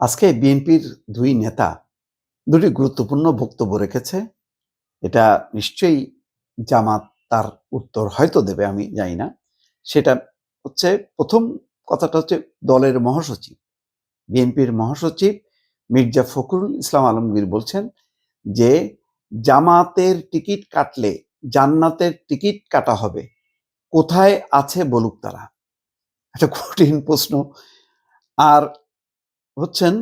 আজকে বিএনপির দুই নেতা দুটি গুরুত্বপূর্ণ বক্তব্য রেখেছে। এটা নিশ্চয়ই জামাত তার উত্তর হয়তো দেবে, আমি জানি না। সেটা হচ্ছে প্রথম কথাটা হচ্ছে দলের মহাসচিব। বিএনপির মহাসচিব মির্জা ফখরুল ইসলাম আলমগীর বলছেন যে, জামাতের টিকিট কাটলে জান্নাতের টিকিট কাটা হবে। কোথায় আছে বলুক তারা? একটা কঠিন প্রশ্ন। আর হচ্ছেন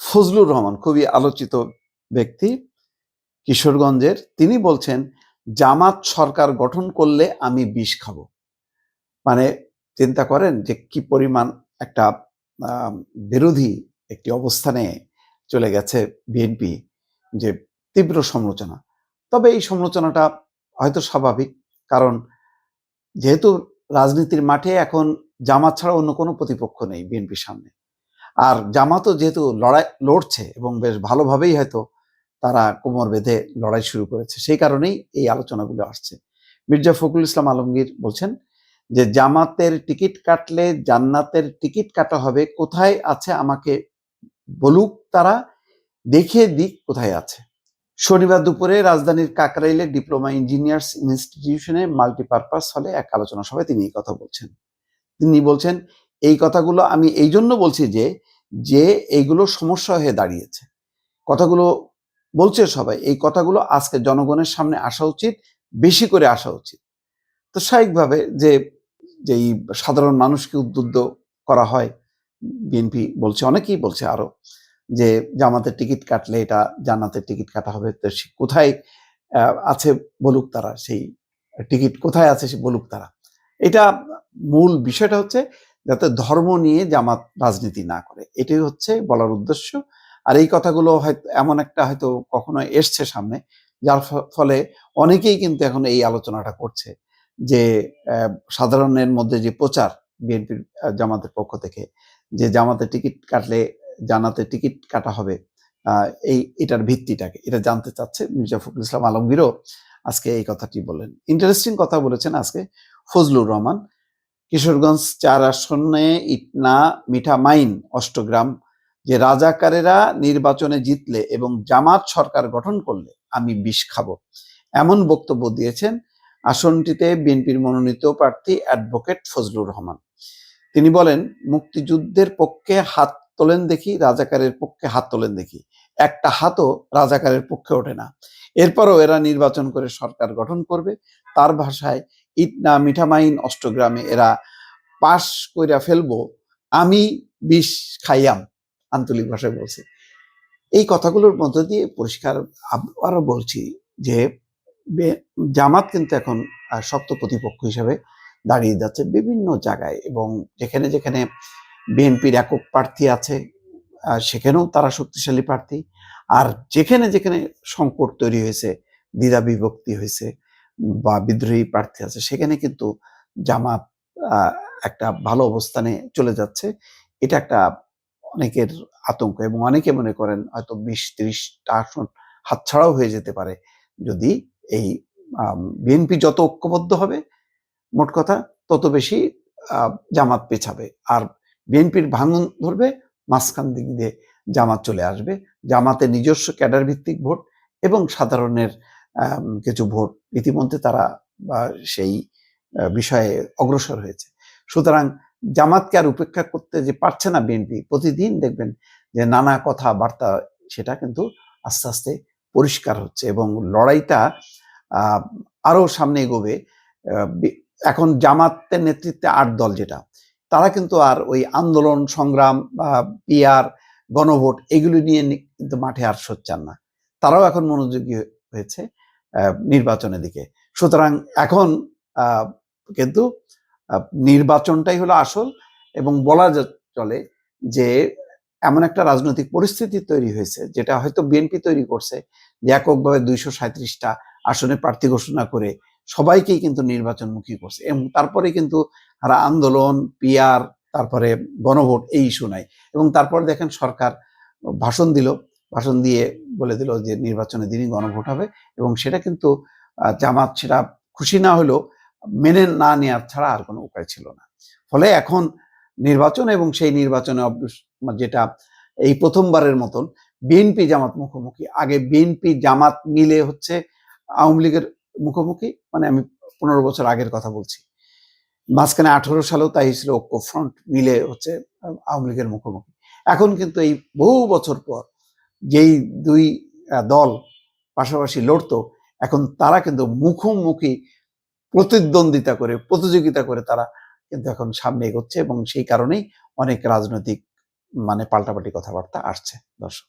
ফজলুর রহমান, খুবই আলোচিত ব্যক্তি। কিশোরগঞ্জের তিনি বলছেন, জামাত সরকার গঠন করলে আমি বিষ খাব। মানে চিন্তা করেন যে কি পরিমাণ একটা বিরোধী একটি অবস্থানে চলে গেছে বিএনপি, যে তীব্র সমালোচনা। তবে এই সমালোচনাটা হয়তো স্বাভাবিক, কারণ যেহেতু রাজনীতির মাঠে এখন জামাত ছাড়া অন্য কোনো প্রতিপক্ষ নেই বিএনপির সামনে। আর জামাতও যেহেতু লড়াই, লড়ছে এবং বেশ ভালোভাবেই হয়তো তারা কোমর বেঁধে লড়াই শুরু করেছে, সেই কারণেই এই আলোচনাগুলো আসছে। মির্জা ফখরুল ইসলাম আলমগীর বলছেন যে, জামাতের টিকিট কাটলে জান্নাতের টিকিট কাটা হবে, কোথায় আছে আমাকে বলুক তারা, দেখিয়ে দিক কোথায় আছে। শনিবার দুপুরে রাজধানীর কাকরাইলে ডিপ্লোমা ইঞ্জিনিয়ার্স ইনস্টিটিউশনে মাল্টিপারপাস হলে এক আলোচনা সভায় তিনি এই কথা বলছেন। তিনি বলছেন এই কথাগুলো আমি এই জন্য বলছি যে যে এইগুলো সমস্যা হয়ে দাঁড়িয়েছে। কথাগুলো বলছে সবাই, এই কথাগুলো আজকে জনগণের সামনে আসা উচিত, বেশি করে আসা উচিত। তো স্বাভাবিকভাবে যে যেই সাধারণ মানুষকে উদ্বুদ্ধ করা হয়, বিএনপি বলছে, অনেকেই বলছে আরও যে, জামাতের টিকিট কাটলে এটা জান্নাতের টিকিট কাটা হবে, তো কোথায় আছে বলুক তারা, সেই টিকিট কোথায় আছে সে বলুক তারা। এটা মূল বিষয়টা হচ্ছে যাতে ধর্ম নিয়ে জামাত রাজনীতি না করে। এটাই হচ্ছে বলার উদ্দেশ্য। আর এই কথাগুলো হয়তো এমন একটা হয়তো কখনো এসছে সামনে, যার ফলে অনেকেই কিন্তু এখন এই আলোচনাটা করছে যে সাধারণের মধ্যে যে প্রচার বিএনপির জামাতের পক্ষ থেকে, যে জামাতে টিকিট কাটলে জানাতে টিকিট কাটা হবে এই, এটার ভিত্তিটাকে। এটা জানতে চাচ্ছে মির্জা ফখরুল ইসলাম আলমগীরও আজকে এই কথাটি বললেন। ইন্টারেস্টিং কথা বলেছেন আজকে ফজলুর রহমান। কিশোরগঞ্জ চার আসনে ইটনা মিঠামাইন অষ্টগ্রাম যে রাজাকারেরা নির্বাচনে জিতলে এবং জামাত সরকার গঠন করলে আমি বিষ খাব। এমন বক্তব্য দিয়েছেন আসনটিতে বিএনপির মনোনীত প্রার্থী অ্যাডভোকেট ফজলুর রহমান। তিনি বলেন, মুক্তিযুদ্ধের পক্ষে হাত তোলেন দেখি, রাজাকারের পক্ষে হাত তোলেন দেখি। একটা হাতও রাজাকারের পক্ষে ওঠে না। এরপরও এরা নির্বাচন করে সরকার গঠন করবে। তার ভাষায় ইটনা মিঠামাইন অষ্টগ্রামে এরা পাশ কইরা ফেলব, আমি বিষ খাইয়াম, আঞ্চলিক ভাষায় বলছে। এই কথাগুলোর মধ্য দিয়ে পরিষ্কার আবারও বলছি যে জামাত কিন্তু এখন শক্ত প্রতিপক্ষ হিসেবে দাঁড়িয়ে যাচ্ছে বিভিন্ন জায়গায় এবং যেখানে যেখানে বিএনপির একক প্রার্থী আছে সেখানেও তারা শক্তিশালী প্রার্থী। আর যেখানে যেখানে সংকট তৈরি হয়েছে, দ্বিধা বিভক্তি হয়েছে বা বিদ্রোহী প্রার্থী আছে, সেখানে কিন্তু জামাত একটা ভালো অবস্থানে চলে যাচ্ছে। এটা একটা অনেকের আতঙ্ক এবং অনেকে মনে করেন হয়তো বিশ ত্রিশটা আসন হাতছাড়াও হয়ে যেতে পারে। যদি এই বিএনপি যত ঐক্যবদ্ধ হবে, মোট কথা তত বেশি জামাত পেছাবে। আর বিএনপির ভাঙন ধরবে, মাঝখান দিক দিয়ে জামাত চলে আসবে। জামাতে নিজস্ব ক্যাডার ভিত্তিক ভোট এবং সাধারণের কিছু ভোট ইতিমধ্যে তারা সেই বিষয়ে অগ্রসর হয়েছে। সুতরাং জামাতকে আর উপেক্ষা করতে যে পারছে না বিএনপি, প্রতিদিন দেখবেন যে নানা কথা বার্তা সেটা কিন্তু আস্তে আস্তে পরিষ্কার হচ্ছে এবং লড়াইটা আরও সামনে এগোবে। এখন জামাতের নেতৃত্বে আট দল যেটা, তারা কিন্তু আর ওই আন্দোলন, সংগ্রাম, বা পিয়ার গণভোট এগুলি নিয়ে কিন্তু মাঠে আর সোচ্চান না। তারাও এখন মনোযোগী হয়েছে নির্বাচনের দিকে। সুতরাং এখন কিন্তু নির্বাচনটাই হলো আসল এবং বলা চলে যে, এমন একটা রাজনৈতিক পরিস্থিতি তৈরি হয়েছে, যেটা হয়তো বিএনপি তৈরি করছে যে, এককভাবে দুইশো সাঁত্রিশটা আসনে প্রার্থী ঘোষণা করে সবাইকেই কিন্তু নির্বাচনমুখী করছে। এবং তারপরে কিন্তু তারা আন্দোলন পিয়ার তারপরে গণভোট, এই ইস্যু নাই। এবং তারপরে দেখেন সরকার ভাষণ দিল ভাষণ দিয়ে বলে দিল যে নির্বাচনের দিনই গণভোট হবে এবং সেটা কিন্তু জামাত সেটা খুশি না হলেও মেনে না নেওয়ার ছাড়া আর কোনো উপায় ছিল না। ফলে এখন নির্বাচন এবং সেই নির্বাচনে যেটা এই প্রথমবারের মতন বিএনপি জামাত মুখোমুখি। আগে বিএনপি জামাত মিলে হচ্ছে আওয়ামী লীগের মুখোমুখি মানে আমি পনেরো বছর আগের কথা বলছি। মাঝখানে আঠারো সালেও তাই ছিল ঐক্য ফ্রন্ট মিলে হচ্ছে আওয়ামী লীগের মুখোমুখি। এখন কিন্তু এই বহু বছর পর যেই দুই দল পাশাপাশি লড়তো, এখন তারা কিন্তু মুখোমুখি প্রতিদ্বন্দ্বিতা করে, প্রতিযোগিতা করে তারা কিন্তু এখন সামনে এগোচ্ছে এবং সেই কারণেই অনেক রাজনৈতিক মানে পাল্টাপাল্টি কথাবার্তা আসছে, দর্শক।